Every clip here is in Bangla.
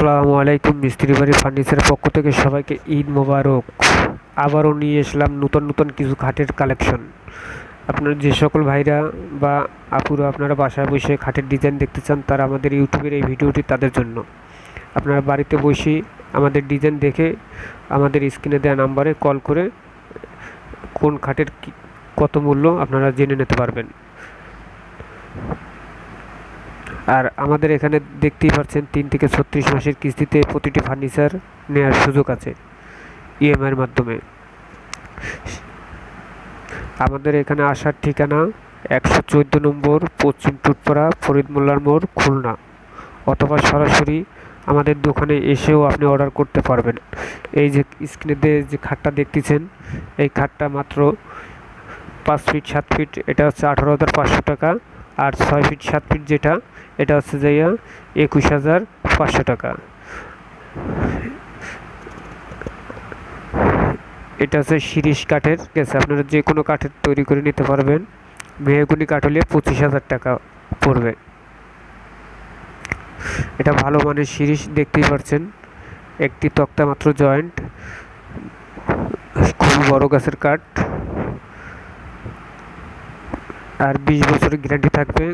আসসালামু আলাইকুম, মিস্ত্রি বাড়ি ফার্নিচারের পক্ষ থেকে সবাইকে ঈদ মোবারক। আবারও নিয়ে এসলাম নতুন নতুন কিছু খাটের কালেকশন। আপনার যে সকল ভাইরা বা আপুরা আপনারা বাসায় বসে খাটের ডিজাইন দেখতে চান, তারা আমাদের ইউটিউবের এই ভিডিওটি তাদের জন্য। আপনারা বাড়িতে বসে আমাদের ডিজাইন দেখে আমাদের স্ক্রিনে দেওয়া নাম্বারে কল করে কোন খাটের কত মূল্য আপনারা জেনে নিতে পারবেন। আর আমাদের এখানে দেখতেই পাচ্ছেন তিন থেকে ছত্রিশ মাসের কিস্তিতে প্রতিটি ফার্নিচার নেওয়ার সুযোগ আছে ইএমআইয়ের মাধ্যমে। আমাদের এখানে আসার ঠিকানা একশো চোদ্দ নম্বর পশ্চিম টুটপাড়া ফরিদ মোল্লার মোড়, খুলনা। অথবা সরাসরি আমাদের দোকানে এসেও আপনি অর্ডার করতে পারবেন। এই যে স্ক্রিনে যে খাটটা দেখতেছেন, এই খাটটা মাত্র পাঁচ ফিট সাত ফিট এটা হচ্ছে আঠারো হাজার পাঁচশো টাকা। আর ছয় ফিট, সাত ফিট যেটা, এটা হচ্ছে যাইয়া একুশ হাজার পাঁচশো টাকা। এটা হচ্ছে শিরিশ কাঠের আছে? আপনারা যে কোনো কাঠের তৈরি করে নিতে পারবেন। মেহগুনি কাঠ হলে পঁচিশ হাজার টাকা পড়বে। এটা ভালো মানের শিরিশ দেখতেই পাচ্ছেন একটি তক্তা মাত্র জয়েন্ট। খুব বড় গাছের কাঠ। আর বিশ বছরের গ্যারান্টি থাকবে।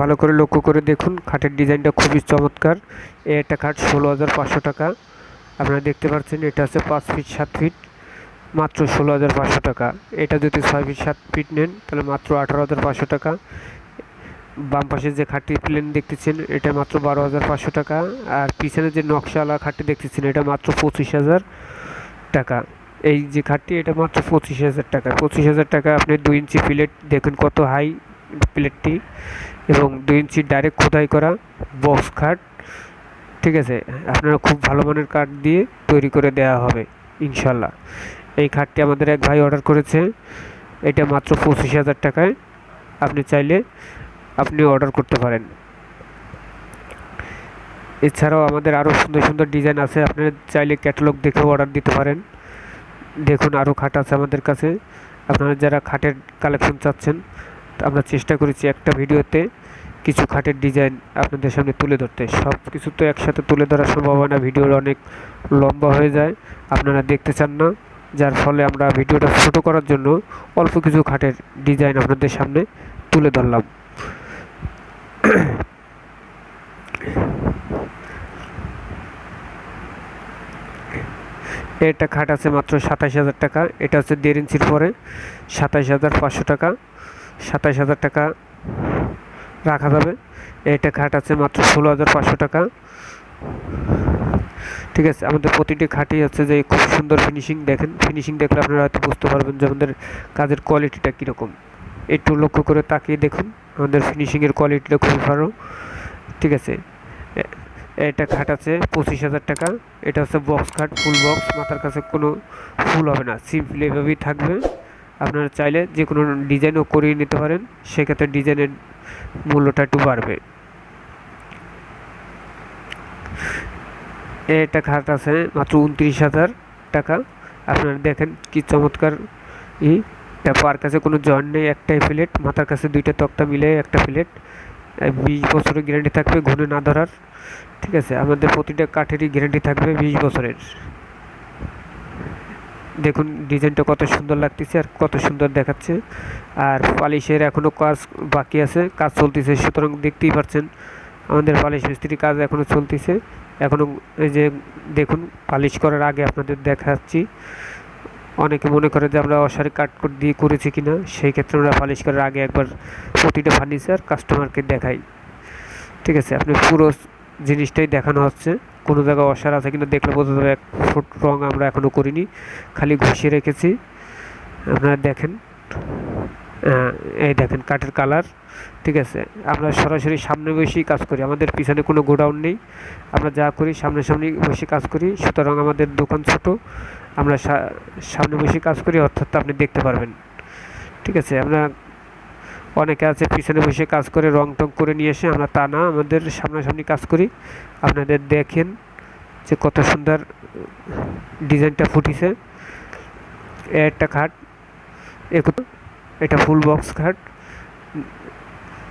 ভালো করে লক্ষ্য করে দেখুন, খাটের ডিজাইনটা খুবই চমৎকার। এ একটা খাট ষোলো হাজার পাঁচশো টাকা। আপনারা দেখতে পাচ্ছেন, এটা হচ্ছে পাঁচ ফিট, সাত ফিট, মাত্র ষোলো হাজার পাঁচশো টাকা। এটা যদি ছয় ফিট, সাত ফিট নেন, তাহলে মাত্র আঠারো হাজার পাঁচশো টাকা। বাম পাশে যে খাটটি প্লেন দেখতেছেন, এটা মাত্র বারো হাজার পাঁচশো টাকা। আর পিছনে যে নকশাওয়ালা খাটটি দেখতেছেন, এটা মাত্র পঁচিশ হাজার টাকা। এই যে খাটটি, এটা মাত্র পঁচিশ হাজার টাকা। পঁচিশ হাজার টাকা, আপনি দুই ইঞ্চি প্লেট দেখুন কত হাই প্লেটটি। এবং দুই ইঞ্চি ডাইরেক্ট খোদাই করা বক্স খাট ঠিক আছে? আপনারা খুব ভালো মানের কাঠ দিয়ে তৈরি করে দেওয়া হবে ইনশাল্লাহ এই খাটটি আমাদের এক ভাই অর্ডার করেছে, এটা মাত্র পঁচিশ হাজার টাকায়। আপনি চাইলে আপনি অর্ডার করতে পারেন। এছাড়াও আমাদের আরও সুন্দর সুন্দর ডিজাইন আছে আপনারা চাইলে ক্যাটালগ দেখেও অর্ডার দিতে পারেন। দেখুন আরও খাট আছে আমাদের কাছে। আপনারা যারা খাটের কালেকশন চাচ্ছেন আমরা চেষ্টা করেছি একটা ভিডিওতে কিছু খাটের ডিজাইন আপনাদের সামনে তুলে ধরতে। সব কিছু তো একসাথে তুলে ধরা সম্ভব হয় না, ভিডিওর অনেক লম্বা হয়ে যায়, আপনারা দেখতে চান না। যার ফলে আমরা ভিডিওটা ছোট করার জন্য অল্প কিছু খাটের ডিজাইন আপনাদের সামনে তুলে ধরলাম। এটা খাট আছে মাত্র সাতাশ হাজার টাকা, এটা হচ্ছে দেড় ইঞ্চির পরে সাতাশ হাজার পাঁচশো টাকা। সাতাশ হাজার টাকা রাখা যাবে। এটা খাট আছে মাত্র ষোলো হাজার পাঁচশো টাকা। ঠিক আছে, আমাদের প্রতিটি খাটই হচ্ছে যে খুব সুন্দর ফিনিশিং দেখেন। ফিনিশিং দেখলে আপনারা হয়তো বুঝতে পারবেন যে আমাদের কাজের কোয়ালিটিটা কীরকম। একটু লক্ষ্য করে তাকিয়ে দেখুন, আমাদের ফিনিশিংয়ের কোয়ালিটিটা খুবই ভালো। ঠিক আছে এটা খাট আছে পঁচিশ হাজার টাকা। এটা হচ্ছে বক্স খাট ফুল বক্স মাথার কাছে কোনো ফুল হবে না। সিম্পলি এভাবেই থাকবে। আপনারা চাইলে যে কোনো ডিজাইনও করিয়ে নিতে পারেন, সেক্ষেত্রে ডিজাইনের মূল্যটা একটু বাড়বে। এটা খাট আছে মাত্র উনত্রিশ হাজার টাকা। আপনারা দেখেন কি চমৎকার, ই তারপর কাছে কোনো জয়েন্ট নেই, একটাই প্লেট, মাথার কাছে দুইটা তক্তা মিলে একটা প্লেট। বিশ বছরের গ্যারান্টি থাকবে ঘুরে না ধরার, ঠিক আছে? আমাদের প্রতিটা কাঠেরই গ্যারান্টি থাকবে বিশ বছরের। দেখুন, ডিজাইনটা কত সুন্দর লাগতেছে আর কত সুন্দর দেখাচ্ছে। আর পালিশের এখনও কাজ বাকি আছে, কাজ চলতেছে, সুতরাং দেখতেই পাচ্ছেন, আমাদের পালিশ মিস্ত্রি কাজ এখনও চলতেছে। এখনও এই যে দেখুন, পালিশ করার আগে আপনাদের দেখাচ্ছি। অনেকে মনে করে যে আমরা অসারে কাটকুট দিয়ে করেছি কিনা, সেই ক্ষেত্রে আমরা পালিশ করার আগে একবার প্রতিটা ফার্নিচার কাস্টমারকে দেখাই। ঠিক আছে, আপনি পুরো জিনিসটাই দেখানো হচ্ছে। কোনো জায়গায় অসার আছে কিনা দেখলে বোঝা যাবে এক ফুট রং আমরা এখনও করিনি, খালি ঘষিয়ে রেখেছি। আপনারা দেখেন এই দেখেন কাঠের কালার, ঠিক আছে? আমরা সরাসরি সামনে বসেই কাজ করি, আমাদের পিছনে কোনো গোডাউন নেই। আমরা যা করি সামনে সামনে বসে কাজ করি, সুতরাং আমাদের দোকান ছোট। আমরা সামনে বসে কাজ করি, অর্থাৎ আপনি দেখতে পারবেন। ঠিক আছে, আমরা অনেকে আছে, পিছনে বসে কাজ করে রং টং করে নিয়ে এসে আমরা তা না আমাদের সামনাসামনি কাজ করি। আপনাদের দেখেন যে কত সুন্দর ডিজাইনটা ফুটিছে। একটা খাট এটা ফুল বক্স খাট।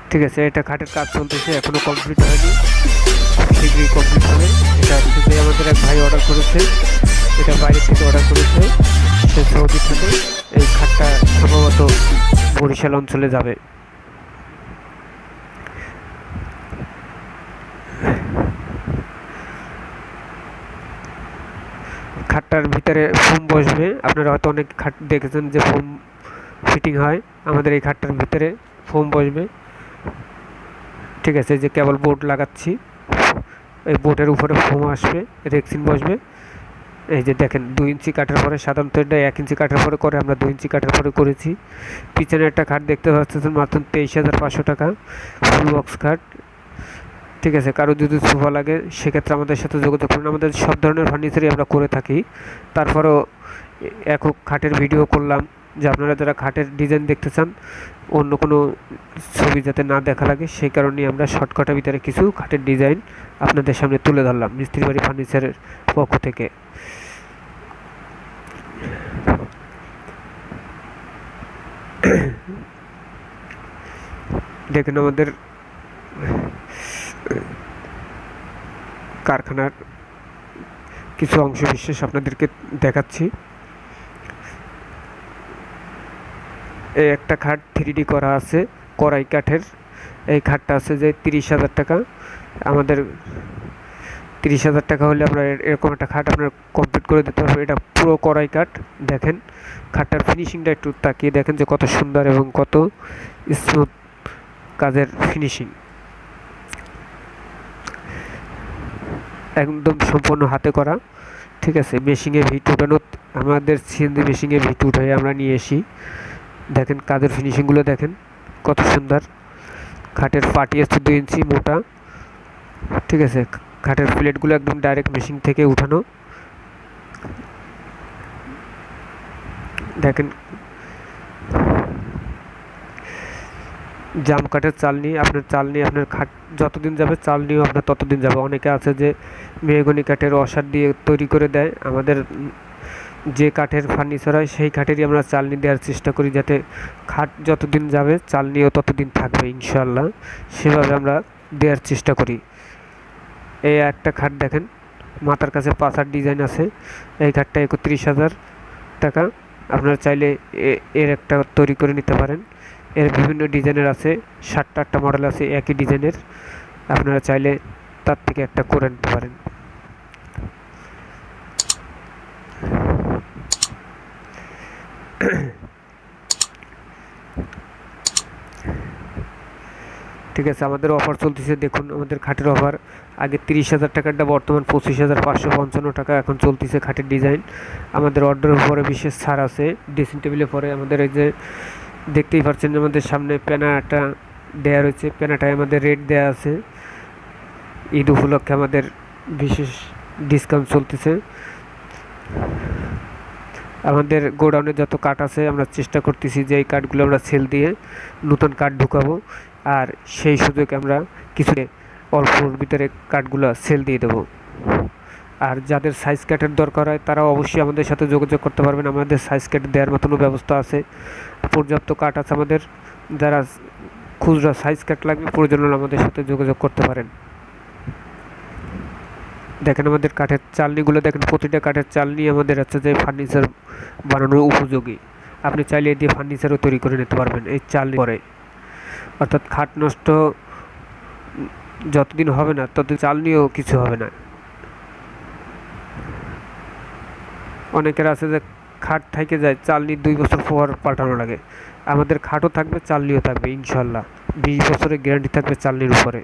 ঠিক আছে, এটা খাটের কাজ চলতেছে, এখনও কমপ্লিট হয়নি। শীঘ্রই কমপ্লিট হবে। এটা আমাদের এক ভাই অর্ডার করেছে। এটা বাইরে থেকে অর্ডার করেছে। সে সৌদি থেকে এই খাটটা সম্ভবত বরিশাল অঞ্চলে যাবে। খাটটার ভিতরে ফোম বসবে। আপনারা হয়তো অনেক খাট দেখেছেন যে ফোম ফিটিং হয়। আমাদের এই খাটটার ভিতরে ফোম বসবে। ঠিক আছে যে কেবল বোর্ড লাগাচ্ছি। এই বোর্ডের উপরে ফোম আসবে, রেক্সিন বসবে। এই যে দেখেন, দুই ইঞ্চি কাটার পরে সাধারণত এটা এক ইঞ্চি কাটার পরে করে, আমরা দুই ইঞ্চি কাটার পরে করেছি। পিছনে একটা খাট দেখতে পাচ্ছেন, মাত্র তেইশ হাজার পাঁচশো টাকা, ফুল বক্স খাট। ঠিক আছে, কারও যদি সোফা লাগে, সেক্ষেত্রে আমাদের সাথে যোগাযোগ করুন। আমাদের সব ধরনের ফার্নিচারই আমরা করে থাকি। তারপরেও একক খাটের ভিডিও করলাম, যে আপনারা যারা খাটের ডিজাইন দেখতে চান, অন্য কোনো ছবি যাতে না দেখা লাগে, সেই কারণেই আমরা শর্টকাটের ভিতরে কিছু খাটের ডিজাইন আপনাদের সামনে তুলে ধরলাম মিস্ত্রি বাড়ি ফার্নিচারের পক্ষ থেকে। দেখেন, আমাদের কারখানার কিছু অংশ বিশেষ আপনাদেরকে দেখাচ্ছি। এই একটা খাট থ্রি করা আছে, কড়াই কাঠের। এই খাটটা আছে যে তিরিশ হাজার টাকা। আমাদের তিরিশ হাজার টাকা হলে আমরা এরকম একটা খাট আপনার কমপ্লিট করে দিতে পারব এটা পুরো কড়াই কাঠ, দেখেন। খাটটার ফিনিশিংটা একটু তাকিয়ে দেখেন যে কত সুন্দর এবং কত স্মুথ কাজের ফিনিশিং একদম সম্পূর্ণ হাতে করা, ঠিক আছে? মেশিনে ভিট উঠানো, আমাদের সিএনজি মেশিনে ভিট উঠে আমরা নিয়ে এসি। দেখেন কাজের ফিনিশিংগুলো দেখেন, কত সুন্দর। খাটের পাটি আছে দুই ইঞ্চি মোটা, ঠিক আছে? খাটের প্লেটগুলো একদম ডাইরেক্ট মেশিন থেকে উঠানো। দেখেন, জাম কাঠের চাল নিয়ে, আপনার চাল নিয়ে, আপনার খাট, যতদিন যাবে চাল নিয়েও আপনার ততদিন যাবে। অনেকে আছে যে মেহগনি কাঠের অসার দিয়ে তৈরি করে দেয়। আমাদের যে কাঠের ফার্নিচার হয়, সেই কাঠেরই আমরা চালনি দেওয়ার চেষ্টা করি যাতে খাট যতদিন যাবে চালনিও ততদিন থাকবে ইনশাল্লাহ সেভাবে আমরা দেওয়ার চেষ্টা করি। এই একটা খাট দেখেন। মাথার কাছে পাঁচার ডিজাইন আছে। এই খাটটা একত্রিশ হাজার টাকা। আপনারা চাইলে এর একটা তৈরি করে নিতে পারেন। এর বিভিন্ন ডিজাইনের আছে। ষাটটা আটটা মডেল আছে, একই ডিজাইনের আপনারা চাইলে তার থেকে একটা করে নিতে পারেন। ঠিক আছে, আমাদের অফার চলতেছে, দেখুন, আমাদের খাটের অফার আগে তিরিশ হাজার টাকারটা বর্তমান পঁচিশ হাজার পাঁচশো পঞ্চান্ন টাকা এখন চলতেছে খাটের ডিজাইন আমাদের অর্ডারের উপরে বিশেষ ছাড় আছে ড্রেসিং টেবিলের পরে আমাদের এই যে দেখতেই পাচ্ছেন আমাদের সামনে প্যানাটা দেয়া রয়েছে প্যানাটায় আমাদের রেট দেয়া আছে। ঈদ উপলক্ষে আমাদের বিশেষ ডিসকাউন্ট চলতেছে। আমাদের গোডাউনে যত কাঠ আছে, আমরা চেষ্টা করতেছি যে এই কাঠগুলো আমরা সেল দিয়ে নতুন কাঠ ঢুকাবো। আর সেই সুযোগে আমরা কিছু অল্পর ভিতরে কাঠগুলো সেল দিয়ে দেবো। আর যাদের সাইজ কাটের দরকার হয় তারা অবশ্যই আমাদের সাথে যোগাযোগ করতে পারবেন। আমাদের সাইজ কাট দেওয়ার মতনও ব্যবস্থা আছে। পর্যাপ্ত কাঠ আছে আমাদের। যারা খুচরা সাইজ কাট লাগবে, প্রয়োজন আমাদের সাথে যোগাযোগ করতে পারেন। দেখেন আমাদের কাঠের চালনিগুলো, দেখেন প্রতিটা কাঠের চালনি আমাদের আছে যে ফার্নিচার বানানোর উপযোগী। আপনি চাইলে দিয়ে ফার্নিচারও তৈরি করে নিতে পারবেন এই চালনি পরে। অর্থাৎ খাট নষ্ট যতদিন হবে না, ততদিন চালনিও কিছু হবে না। অনেকের আছে যে খাট থেকে যায় চালনি দুই বছর পর পাল্টানো লাগে। আমাদের খাটও থাকবে চালনিও থাকবে, ইনশাল্লাহ। বিশ বছরের গ্যারান্টি থাকবে চালনির উপরে।